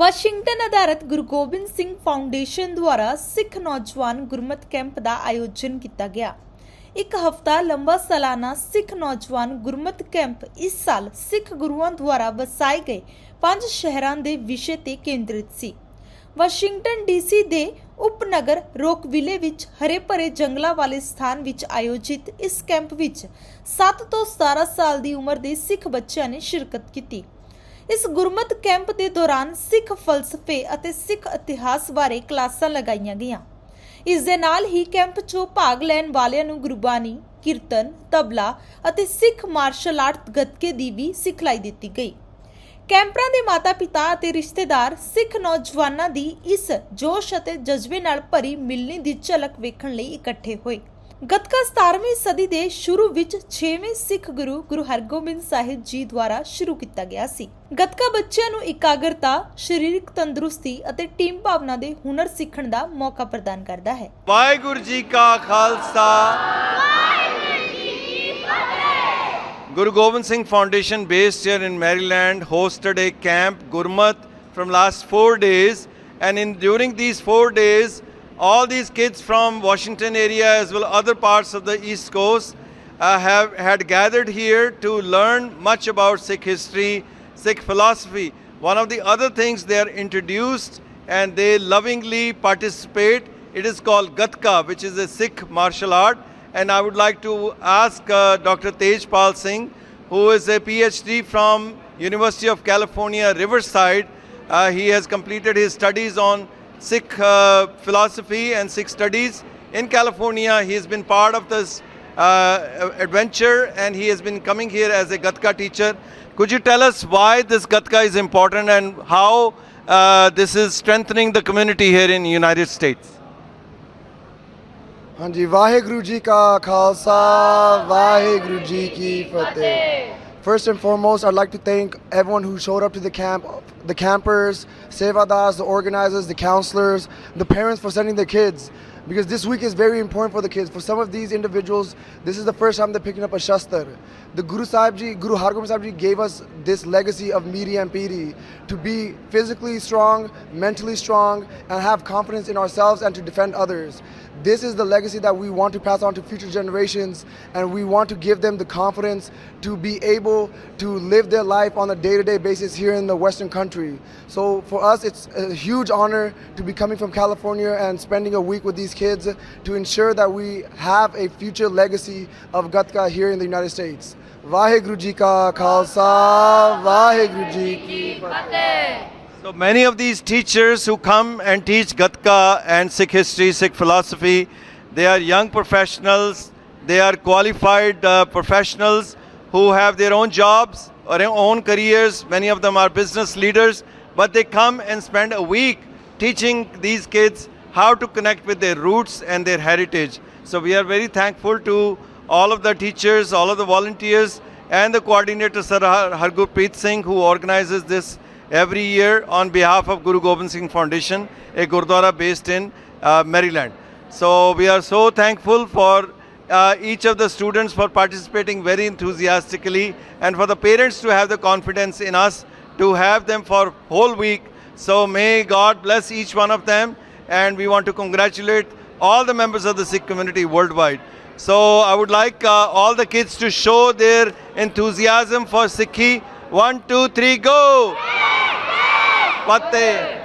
Washington ਆਧਾਰਿਤ ਗੁਰੂ Gobind Singh foundation ਦੁਆਰਾ ਸਿੱਖ ਨੌਜਵਾਨ ਗੁਰਮਤ ਕੈਂਪ ਦਾ ਆਯੋਜਨ ਕੀਤਾ ਗਿਆ। ਇੱਕ ਹਫ਼ਤਾ ਲੰਬਾ ਸਾਲਾਨਾ ਸਿੱਖ ਨੌਜਵਾਨ ਗੁਰਮਤ ਕੈਂਪ ਇਸ ਸਾਲ ਸਿੱਖ ਗੁਰੂਆਂ ਦੁਆਰਾ ਵਸਾਏ ਗਏ ਪੰਜ ਸ਼ਹਿਰਾਂ ਦੇ ਵਿਸ਼ੇ ਤੇ ਕੇਂਦਰਿਤ ਸੀ। ਵਾਸ਼ਿੰਗਟਨ ਡੀਸੀ ਦੇ ਉਪਨਗਰ ਰੋਕਵਿਲੇ ਵਿੱਚ ਹਰੇ ਭਰੇ ਜੰਗਲਾਂ ਵਾਲੇ ਸਥਾਨ ਵਿੱਚ ਆਯੋਜਿਤ ਇਸ ਕੈਂਪ ਵਿੱਚ 7 ਤੋਂ 17 ਸਾਲ ਦੀ ਉਮਰ ਦੇ ਸਿੱਖ ਬੱਚਿਆਂ ਨੇ ਸ਼ਿਰਕਤ ਕੀਤੀ। ਇਸ ਗੁਰਮਤ ਕੈਂਪ ਦੇ ਦੌਰਾਨ ਸਿੱਖ ਫਲਸਫੇ ਅਤੇ ਸਿੱਖ ਇਤਿਹਾਸ ਬਾਰੇ ਕਲਾਸਾਂ ਲਗਾਈਆਂ ਗਈਆਂ। ਇਸ ਦੇ ਨਾਲ ਹੀ ਕੈਂਪ 'ਚੋਂ ਭਾਗ ਲੈਣ ਵਾਲਿਆਂ ਨੂੰ ਗੁਰਬਾਣੀ, ਕੀਰਤਨ, ਤਬਲਾ ਅਤੇ ਸਿੱਖ ਮਾਰਸ਼ਲ ਆਰਟ ਗੱਤਕੇ ਦੀ ਵੀ ਸਿਖਲਾਈ ਦਿੱਤੀ ਗਈ। ਕੈਂਪਰਾਂ ਦੇ ਮਾਤਾ-ਪਿਤਾ ਅਤੇ ਰਿਸ਼ਤੇਦਾਰ ਸਿੱਖ ਨੌਜਵਾਨਾਂ ਦੀ ਇਸ ਜੋਸ਼ ਅਤੇ ਜਜ਼ਬੇ ਨਾਲ ਭਰੀ ਮਿਲਣੀ ਦੀ ਝਲਕ ਵੇਖਣ ਲਈ ਇਕੱਠੇ ਹੋਏ। ਗਤਕਾ 17ਵੀਂ ਸਦੀ ਦੇ ਸ਼ੁਰੂ ਵਿੱਚ 6ਵੇਂ ਸਿੱਖ ਗੁਰੂ ਗੁਰੂ ਹਰਗੋਬਿੰਦ ਸਾਹਿਬ ਜੀ ਦੁਆਰਾ ਸ਼ੁਰੂ ਕੀਤਾ ਗਿਆ ਸੀ ਗਤਕਾ ਬੱਚਿਆਂ ਨੂੰ ਇਕਾਗਰਤਾ ਸਰੀਰਕ ਤੰਦਰੁਸਤੀ ਅਤੇ ਟੀਮ ਭਾਵਨਾ ਦੇ ਹੁਨਰ ਸਿੱਖਣ ਦਾ ਮੌਕਾ ਪ੍ਰਦਾਨ ਕਰਦਾ ਹੈ ਵਾਹਿਗੁਰੂ ਜੀ ਕਾ ਖਾਲਸਾ ਵਾਹਿਗੁਰੂ ਜੀ ਕੀ Fateh Guru Gobind Singh foundation based here in Maryland hosted a camp Gurmat from last 4 days and in during these 4 days all these kids from Washington area as well other parts of the East Coast uh, have had gathered here to learn much about Sikh history, Sikh philosophy. One of the other things they are introduced and they lovingly participate. It is called Gatka, which is a Sikh martial art. And I would like to ask uh, Dr. Tejpal Singh, who is a PhD from University of California, Riverside. Uh, he has completed his studies on Sikh uh, philosophy and Sikh studies in California. He has been part of this uh, adventure and he has been coming here as a Gatka teacher. Could you tell us why this Gatka is important and how uh, this is strengthening the community here in United States? हाँ जी वाहेगुरु जी का First and foremost, I'd like to thank everyone who showed up to the camp the campers, Sevadas, the organizers, the counselors, the parents for sending their kids. Because this week is very important for the kids. For some of these individuals, this is the first time they're picking up a Shastar. The Guru Sahib Ji, Guru Hargobind Sahib Ji gave us this legacy of Miri and Piri to be physically strong, mentally strong, and have confidence in ourselves and to defend others. This is the legacy that we want to pass on to future generations, and we want to give them the confidence to be able to live their life on a day to day basis here in the Western country. So, for us, it's a huge honor to be coming from California and spending a week with these kids to ensure that we have a future legacy of Gatka here in the United States. Vaheguru Ji Ka Khalsa, Vaheguru Ji Ki. So many of these teachers who come and teach Gatka and Sikh history, Sikh philosophy, they are young professionals, they are qualified uh, professionals who have their own jobs or their own careers. Many of them are business leaders, but they come and spend a week teaching these kids how to connect with their roots and their heritage. So we are very thankful to all of the teachers, all of the volunteers, and the coordinator Sir Har- Hargurpreet Singh who organizes this every year on behalf of Guru Gobind Singh Foundation, a Gurdwara based in uh, Maryland. So we are so thankful for uh, each of the students for participating very enthusiastically and for the parents to have the confidence in us to have them for whole week. So may God bless each one of them and we want to congratulate all the members of the Sikh community worldwide. So I would like uh, all the kids to show their enthusiasm for Sikhi. One, two, three, go! Fateh!